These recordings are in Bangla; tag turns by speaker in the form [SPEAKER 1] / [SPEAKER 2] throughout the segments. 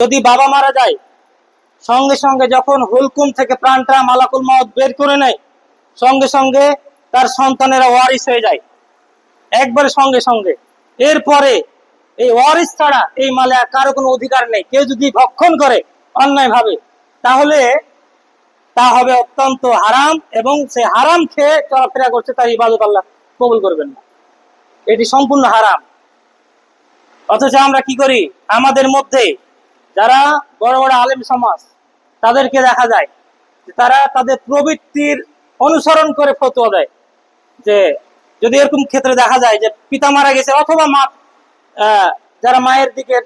[SPEAKER 1] যদি বাবা মারা যায়, সঙ্গে সঙ্গে যখন হুলকুম থেকে প্রাণটা মালাকুল মত বের করে নেয়, সঙ্গে সঙ্গে তার সন্তানেরা ওয়ারিস হয়ে যায়। একবারে সঙ্গে সঙ্গে। এরপরে এই ওয়ারিস ছাড়া এই মালে আর কারও কোনো অধিকার নেই। কেউ যদি ভক্ষণ করে অন্যায় ভাবে তাহলে তা হবে অত্যন্ত হারাম এবং সে হারাম খেয়ে চলাফেরা করছে তার ইবাদত আল্লাহ কবুল করবেন না। এটি সম্পূর্ণ হারাম। অথচ আমরা কি করি? আমাদের মধ্যে যারা বড় বড় আলেম সমাজ, তাদেরকে দেখা যায় তারা তাদের প্রবৃত্তির অনুসরণ করে ফতোয়া দেয়। যে যদি এরকম ক্ষেত্রে দেখা যায় যে পিতা মারা গেছে অথবা মা যারা মায়ের দিকে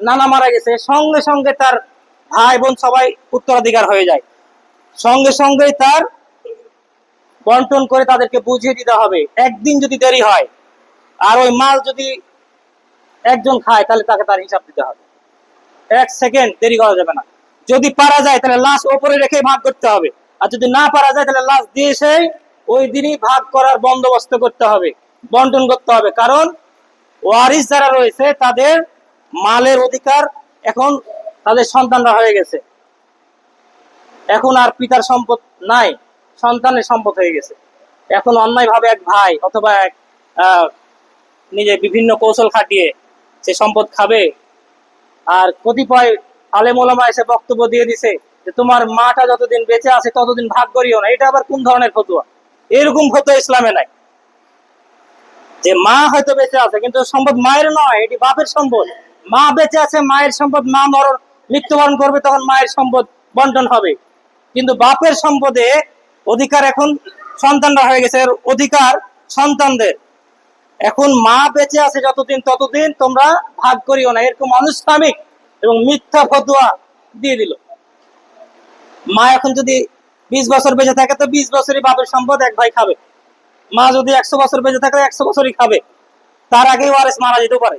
[SPEAKER 1] নানা মারা গেছে, সঙ্গে সঙ্গে তার ভাই বোন সবাই উত্তরাধিকার হয়ে যায়। সঙ্গে সঙ্গেই তার বন্টন করে তাদেরকে বুঝিয়ে দিতে হবে, একদিন যদি দেরি হয়, আর ওই মাল যদি একজন খায়, তাহলে তাকে তার হিসাব দিতে হবে। এক সেকেন্ড দেরি করা যাবে না। যদি পারা যায়, তাহলে লাশ ওপরে রেখে ভাগ করতে হবে। আর যদি না পারা যায়, তাহলে লাশ দিয়ে এসে ওই দিনই ভাগ করার বন্দোবস্ত করতে হবে, বন্টন করতে হবে। কারণ ওয়ারিস যারা রয়েছে, তাদের মালের অধিকার এখন তাদের সন্তানরা হয়ে গেছে। এখন আর পিতার সম্পদ নাই, সন্তানের সম্পদ হয়ে গেছে। এখন অন্যায়ভাবে এক ভাই অথবা এক নিজে বিভিন্ন কৌশল খাটিয়ে সে সম্পদ খাবে আর কতিপয় আলেমোলামা এসে বক্তব্য দিয়ে দিছে যে তোমার মাটা যতদিন বেঁচে আছে ততদিন ভাগ করিও না। এটা আবার কোন ধরনের ফতুয়া? এরকম ফতুয়া ইসলামে নাই। যে মা হয়তো বেঁচে আছে, কিন্তু সম্পদ মায়ের নয়, এটি বাপের সম্পদ মা বেঁচে আছে, মায়ের সম্পদ মা মরণ, মৃত্যুবরণ করবে তখন মায়ের সম্পদ বন্টন হবে। কিন্তু বাপের সম্পদে অধিকার এখন সন্তানরা হয়ে গেছে অধিকার সন্তানদের। এখন মা বেঁচে আছে যতদিন, ততদিন তোমরা ভাগ করিও না। এরকম আনুষ্ঠানিক এবং মিথ্যা ফতুয়া দিয়ে দিল। মা এখন যদি বিশ বছর বেঁচে থাকে, তো বিশ বছরই বাপের সম্পদ এক ভাই খাবে। মা যদি একশো বছর বেঁচে থাকে একশো বছরই খাবে। তার আগেই ওয়ারেস মারা যেতে পারে।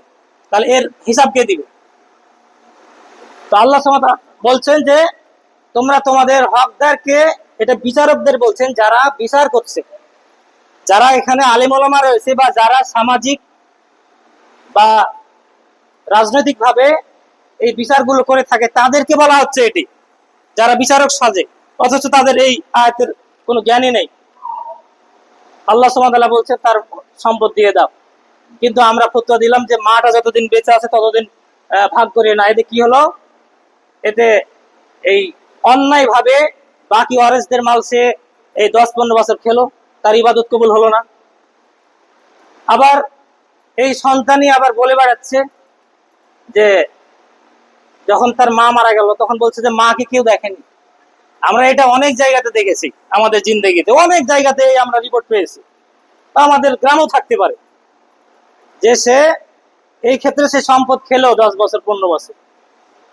[SPEAKER 1] তাহলে এর হিসাব কে দিবে? তো আল্লাহ সমাত বলছেন যে, তোমরা তোমাদের হকদারকে, এটা বিচারকদের বলছেন, যারা বিচার করছে। যারা এখানে আলিমলামা রয়েছে বা যারা সামাজিক বা রাজনৈতিক ভাবে এই বিচারগুলো করে থাকে, তাদেরকে বলা হচ্ছে এটি। যারা বিচারক সাজে, অথচ তাদের এই আয়াতের কোনো জ্ঞানই নেই। আল্লাহ সুমাতাল্লাহ বলছে, তার সম্পদ দিয়ে দাও। কিন্তু আমরা ফতুয়া দিলাম যে মাটা যতদিন বেঁচে আছে ততদিন ভাগ করিয়ে না। এতে কি হলো? এতে এই অন্যায় ভাবে বাকি ওয়ারেসদের মাল সে এই দশ পনেরো বছর খেলো। তার ইবাদত কবুল হলো না। আবার এই সন্তানই আবার বলে বেড়াচ্ছে যে, যখন তার মা মারা গেল, তখন বলছে যে, মাকে কেউ দেখেনি। আমরা এটা অনেক জায়গাতে দেখেছি, আমাদের জিন্দগিতে। অনেক জায়গাতে আমরা রিপোর্ট পেয়েছি। আমাদের গ্রামও থাকতে পারে। যে সে, এই ক্ষেত্রে সে সম্পদ খেলো দশ বছর, পনেরো বছর।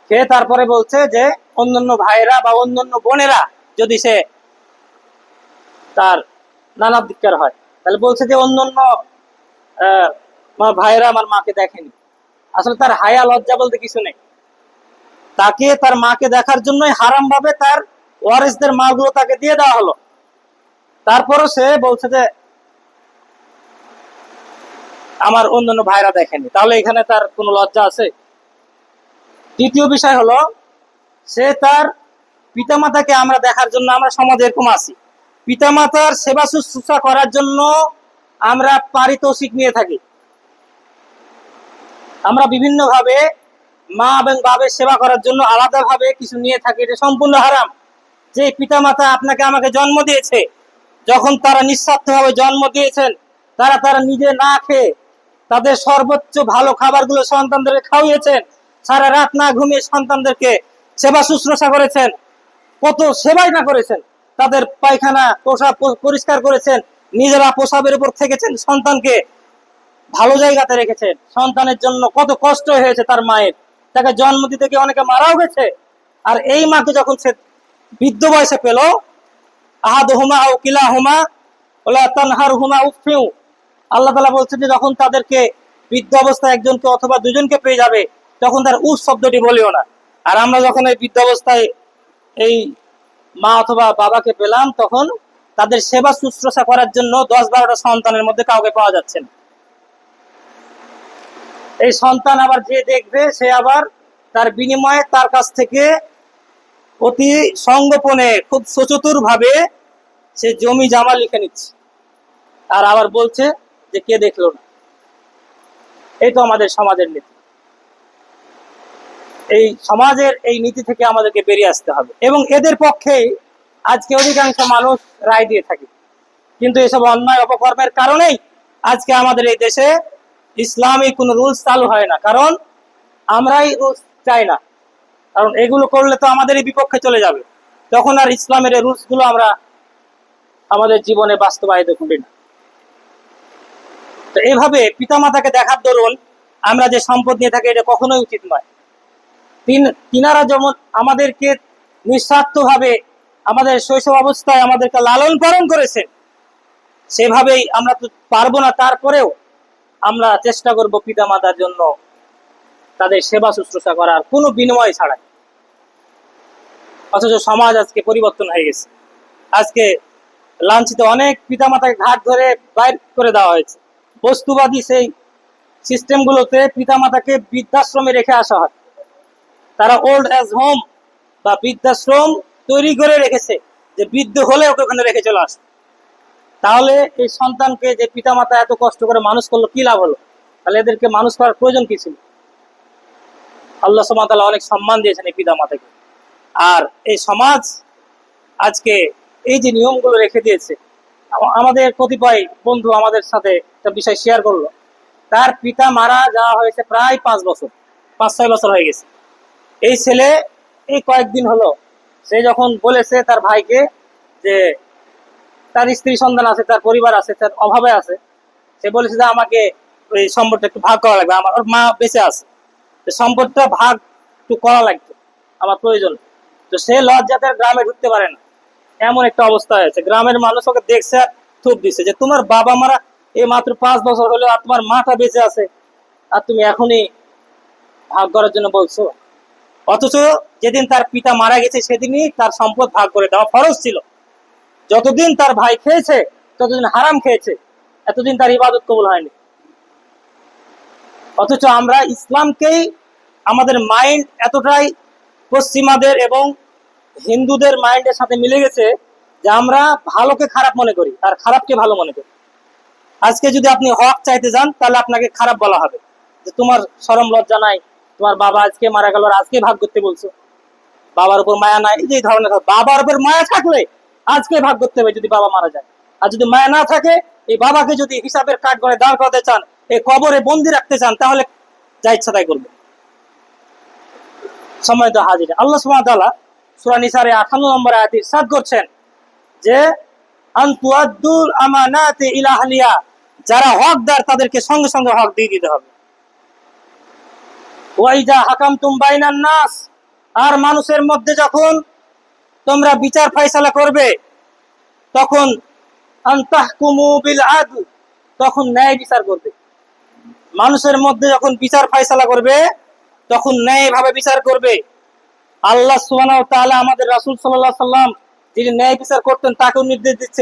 [SPEAKER 1] খেয়ে তারপরে বলছে যে, অন্যান্য ভাইরা বা অন্যান্য বোনেরা যদি সে তার নানা দিককার হয়। তাহলে বলছে যে আহ, আমার ভাইয়েরা আমার মাকে দেখেনি। আসলে তার হায়া লজ্জা বলতে কিছু নেই। তাকে তার মাকে দেখার জন্যই হারাম ভাবে তার ওয়ারিসদের মালগুলো তাকে দিয়ে দেওয়া হলো। তারপরও সে বলছে যে আমার অন্যান্য ভাইরা দেখেনি। তাহলে এখানে তার কোনো লজ্জা আছে? দ্বিতীয় বিষয় হলো সে তার পিতামাতাকে আমরা দেখার জন্য আমরা সমাজে এরকম আছি। পিতামাতার সেবা শুশ্রূষা করার জন্য আমরা পারিতোষিক নিয়ে থাকি। আমরা বিভিন্ন ভাবে মা এবং বাবের সেবা করার জন্য আলাদা ভাবে কিছু নিয়ে থাকি, এটা সম্পূর্ণ হারাম। যে পিতামাতা আপনাকে আমাকে জন্ম দিয়েছে, যখন তারা নিঃস্বার্থভাবে জন্ম দিয়েছেন, তারা তারা নিজে না খেয়ে তাদের সর্বোচ্চ ভালো খাবারগুলো সন্তানদেরকে খাওয়িয়েছেন, সারা রাত না ঘুমিয়ে সন্তানদেরকে সেবা শুশ্রূষা করেছেন, কত সেবাই না করেছেন। তাদের পায়খানা, পোশাক পরিষ্কার করেছেন, নিজেরা পোশাবের উপর থেকেছেন, সন্তানকে ভালো জায়গাতে রেখেছেন। সন্তানের জন্য কত কষ্ট হয়েছে তার মায়ের। তাকে জন্ম দিতে গিয়ে অনেকে মারাও গেছে। আর এই মাকে যখন সে বৃদ্ধ বয়সে পেল আহাদ হুমা ও কিলা হুমা তানহার হুমা উফিউ আল্লাহ তালা বলছেন যে, যখন তাদেরকে বৃদ্ধ অবস্থায় একজনকে অথবা দুজনকে পেয়ে যাবে, তখন তার উফ শব্দটি বলিও না। আর আমরা যখন এই বৃদ্ধ অবস্থায় এই মা অথবা বাবাকে পেলাম, তখন তাদের সেবা শুশ্রূষা করার জন্য দশ বারোটা সন্তানের মধ্যে কাউকে পাওয়া যাচ্ছে না। এই সন্তান আবার যে দেখবে, সে আবার তার বিনিময়ে তার কাছ থেকে অতি সংগোপনে খুব সচতুর ভাবে সে জমি জামা লিখে নিচ্ছে। আর আবার বলছে যে, কে দেখল না? এই তো আমাদের সমাজের নীতি। এই সমাজের এই নীতি থেকে আমাদেরকে বেরিয়ে আসতে হবে। এবং এদের পক্ষেই আজকে অধিকাংশ মানুষ রায় দিয়ে থাকে। কিন্তু এসব অন্যায় অপকর্মের কারণেই আজকে আমাদের এই দেশে ইসলামী কোনো রুলস চালু হয় না। কারণ আমরাই রুলস চাই না। কারণ এগুলো করলে তো আমাদেরই বিপক্ষে চলে যাবে। তখন আর ইসলামের এই রুলসগুলো আমরা আমাদের জীবনে বাস্তবায়িত করি না। তো এভাবে পিতামাতাকে দেখার দরুন আমরা যে সম্পদ নিয়ে থাকি, এটা কখনোই উচিত নয়। তিন, তিনারা যেমন আমাদেরকে নিঃস্বার্থভাবে আমাদের শৈশব অবস্থায় আমাদেরকে লালন পালন করেছেন সেভাবেই আমরা তো পারব না। তারপরেও আমরা চেষ্টা করব পিতা মাতার জন্য তাদের সেবা শুশ্রূষা করার, কোনো বিনিময় ছাড়াই। অথচ সমাজ আজকে পরিবর্তন হয়ে গেছে। আজকে লাঞ্ছিত অনেক পিতামাতাকে ঘাট ধরে বাইর করে দেওয়া হয়েছে। বস্তুবাদী সেই সিস্টেমগুলোতে পিতামাতাকে বৃদ্ধাশ্রমে রেখে আসা হয়। তারা ওল্ড এজ হোম বা বৃদ্ধাশ্রম তৈরি করে রেখেছে, যে বৃদ্ধ হলে ওকে ওখানে রেখে চলে আসে তাহলে এই সন্তানকে যে পিতামাতা এত কষ্ট করে মানুষ করল, কি লাভ হলো? তাহলে এদেরকে মানুষ করার প্রয়োজন কি ছিল? আল্লাহ সুবহানাহু অনেক সম্মান দিয়েছেন এই পিতামাতাকে। আর এই সমাজ আজকে এই যে নিয়মগুলো রেখে দিয়েছে, আমাদের কতিপয় বন্ধু আমাদের সাথে একটা বিষয় শেয়ার করল। তার পিতা মারা যাওয়া হয়েছে প্রায় পাঁচ বছর, পাঁচ ছয় বছর হয়ে গেছে। এই ছেলে এই কয়েকদিন হলো, সে যখন বলেছে তার ভাইকে যে তার স্ত্রী সন্তান আছে, তার পরিবার আছে, তার অভাবে আছে, সে বলেছে যে আমাকে ওই সম্পদটা একটু ভাগ করা লাগবে, আমার ওর মা বেঁচে আছে। তো সম্পদটা ভাগ একটু করা লাগবে, আমার প্রয়োজন। তো সে লজ্জাতে গ্রামে ঢুকতে পারে না। এমন একটা অবস্থা হয়েছে। গ্রামের মানুষ ওকে দেখছে আর থুপ দিচ্ছে যে তোমার বাবা মারা এই মাত্র পাঁচ বছর হলো আর তোমার মাটা বেঁচে আছে। আর তুমি এখনই ভাগ করার জন্য বলছো? অথচ যেদিন তার পিতা মারা গেছে, সেদিনই তার সম্পদ ভাগ করে দেওয়া ফরজ ছিল। যতদিন তার ভাই খেয়েছে, ততদিন হারাম খেয়েছে, এতদিন তার ইবাদত কবুল হয়নি। অথচ আমরা ইসলামকেই আমাদের মাইন্ড এতটাই পশ্চিমাদের এবং হিন্দুদের মাইন্ডের সাথে মিলে গেছে যে আমরা ভালোকে খারাপ মনে করি, আর খারাপকে ভালো মনে করি। আজকে যদি আপনি হক চাইতে যান, তাহলে আপনাকে খারাপ বলা হবে। যে তোমার সরম লজ্জা নাই তোমার বাবা আজকে মারা গেল আজকে ভাগ করতে বলছো। বাবার উপর মায়া নাই, এই যে ধরনের বাবার উপর মায়া থাকলে আজকে ভাগ করতে হবে যদি বাবা মারা যায়। আর যদি মায়া না থাকে, এই বাবাকে যদি হিসাবের কাঠ করে দাঁড় করাতে চান, এই কবরে বন্দি রাখতে চান, তাহলে যা ইচ্ছা তাই করবে। সময় তো হাজির, আল্লাহ সুবহানাহু ওয়া তাআলা সূরা নিসারে 58 নম্বর আয়াতে ইরশাদ করছেন যে, আন তুআদ্দুল আমানাতি ইলা আহলিয়া যারা হকদার তাদেরকে সঙ্গে সঙ্গে হক দিয়ে দিতে হবে। ওয়াইজা হাকামতুম বাইনান নাস। আর মানুষের মধ্যে যখন তোমরা বিচার ফাইসালা করবে, তখন বিল আদল, তখন ন্যায় বিচার করবে। মানুষের মধ্যে যখন বিচার ফাইসালা করবে, তখন ন্যায় ভাবে বিচার করবে। আল্লাহ ওয়া আমাদের রাসুল আলাইহি সাল্লাম যিনি ন্যায় বিচার করতেন, তাকেও নির্দেশ দিচ্ছে